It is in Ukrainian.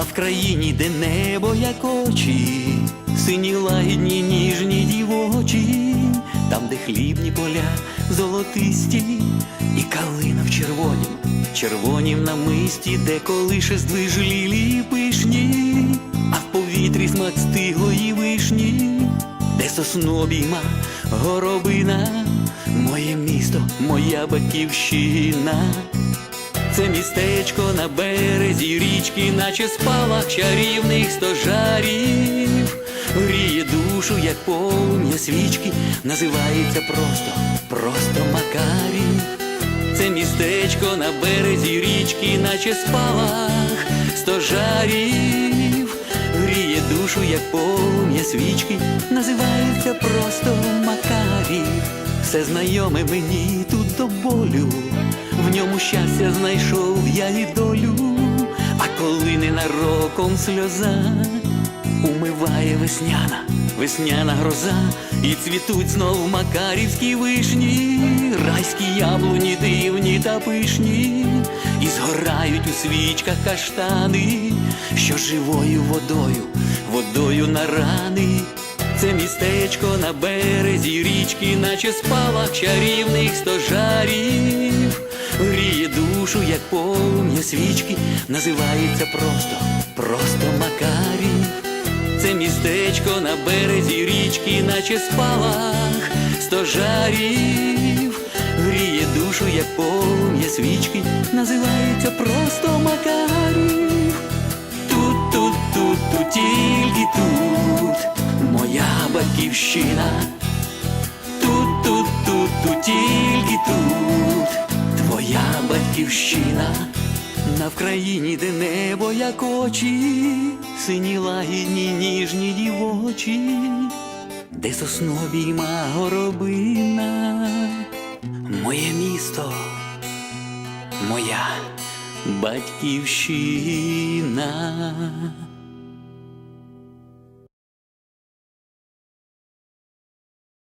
в країні, де небо як очі, сині лагідні, ніжні дівочі, там, де хлібні поля золотисті, і калина в червонім, червонім намисті, де колише здвиж лілії пишні, а в повітрі смак стиглої вишні, де сосну обійма горобина, моє місто, моя батьківщина. Це містечко на березі річки, наче спалах чарівних стожарів. Гріє душу, як полум'я свічки, називається просто, просто Макарів. Це містечко на березі річки, наче спалах стожарів. Гріє душу, як полум'я свічки, називається просто Макарів. Все знайоме мені тут до болю, в ньому щастя знайшов я і долю, а коли ненароком сльоза, умиває весняна, весняна гроза, і цвітуть знов макарівські вишні, райські яблуні дивні та пишні, і згорають у свічках каштани, що живою водою, водою на рани. Це містечко на березі річки, наче спалах чарівних стожарів. Душу, як полум'я свічки, називається просто, просто Макарів. Це містечко на березі річки, наче спалах стожарів. Гріє душу, як полум'я свічки, називається просто Макарів. Тут, тут, тут, тут, тільки тут, моя батьківщина. Тут, тут, тут, тут, батьківщина. На Вкраїні, де небо як очі, сині лагідні, ніжні дівочі, де сосновійма горобина, моє місто, моя батьківщина.